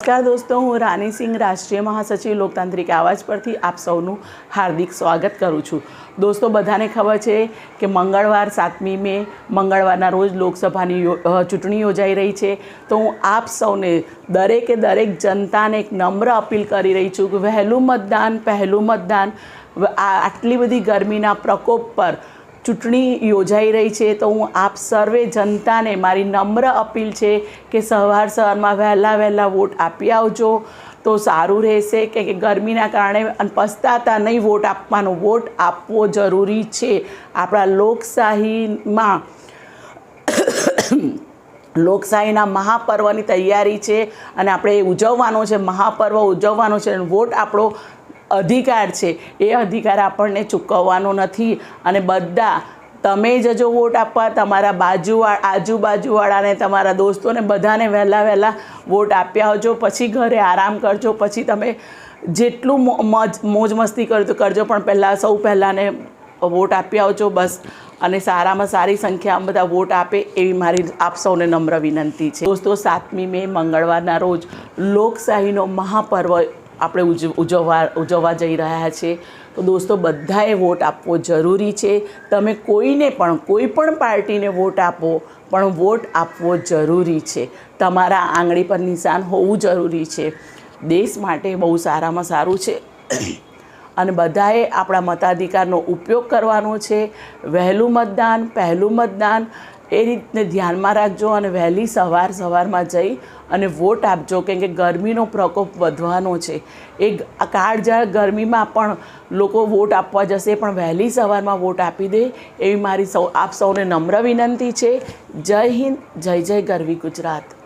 નમસ્કાર દોસ્તો, હું રાની સિંહ, રાષ્ટ્રીય મહાસચિવ, લોકતાંત્રિક આવાજ પરથી આપ સૌનું હાર્દિક સ્વાગત કરું છું. દોસ્તો, બધાને ખબર છે કે મંગળવાર સાતમી મે, મંગળવારના રોજ લોકસભાની ચૂંટણી યોજાઈ રહી છે. તો હું આપ સૌને દરેકે દરેક જનતાને એક નમ્ર અપીલ કરી રહી છું કે વહેલું મતદાન, પહેલું મતદાન આટલી બધી ગરમીના પ્રકોપ પર ચૂંટણી યોજાઈ રહી છે, તો હું આપ સર્વે જનતાને મારી નમ્ર અપીલ છે કે સવાર સવારમાં વહેલા વહેલા વોટ આપી આવજો. તો સારું રહેશે કે ગરમીના કારણે પસ્તાતા નહીં વોટ આપવાનો, વોટ આપવો જરૂરી છે. આપણા લોકશાહીમાં લોકશાહીના મહાપર્વની તૈયારી છે અને આપણે ઉજવવાનો છે, મહાપર્વ ઉજવવાનો છે અને વોટ આપણો અધિકાર છે. એ અધિકાર આપણને ચૂકવવાનો નથી. અને બધા, તમે જજો વોટ આપવા, તમારા બાજુ આજુબાજુવાળાને, તમારા દોસ્તોને બધાને વહેલા વહેલા વોટ આપી આવજો પછી ઘરે આરામ કરજો, પછી તમે જેટલું મોજ મોજ મસ્તી કરજો કરજો, પણ પહેલાં સૌ પહેલાંને વોટ આપી આવજો બસ. અને સારામાં સારી સંખ્યામાં બધા વોટ આપે એવી મારી આપ સૌને નમ્ર વિનંતી છે. દોસ્તો, સાતમી મે મંગળવારના રોજ લોકશાહીનો મહાપર્વ આપણે ઉજ, ઉજવવા ઉજવવા જઈ રહ્યા છે. તો દોસ્તો, બધાએ વોટ આપવો જરૂરી છે. તમે કોઈને પણ, કોઈ પણ પાર્ટીને વોટ આપો, પણ વોટ આપવો જરૂરી છે. તમારા આંગળી પર નિશાન હોવું જરૂરી છે. દેશ માટે બહુ સારામાં સારું છે. અને બધાએ આપણા મતાધિકારનો ઉપયોગ કરવાનો છે. વહેલું મતદાન, પહેલું મતદાન એ રીતને ધ્યાનમાં રાખજો અને વહેલી સવાર સવારમાં જઈ અને વોટ આપજો, કેમ કે ગરમીનો પ્રકોપ વધવાનો છે. એ કાળઝાળ ગરમીમાં પણ લોકો વોટ આપવા જશે, પણ વહેલી સવારમાં વોટ આપી દે એવી મારી સૌ, આપ સૌને નમ્ર વિનંતી છે. જય હિન્દ, જય જય ગરવી ગુજરાત.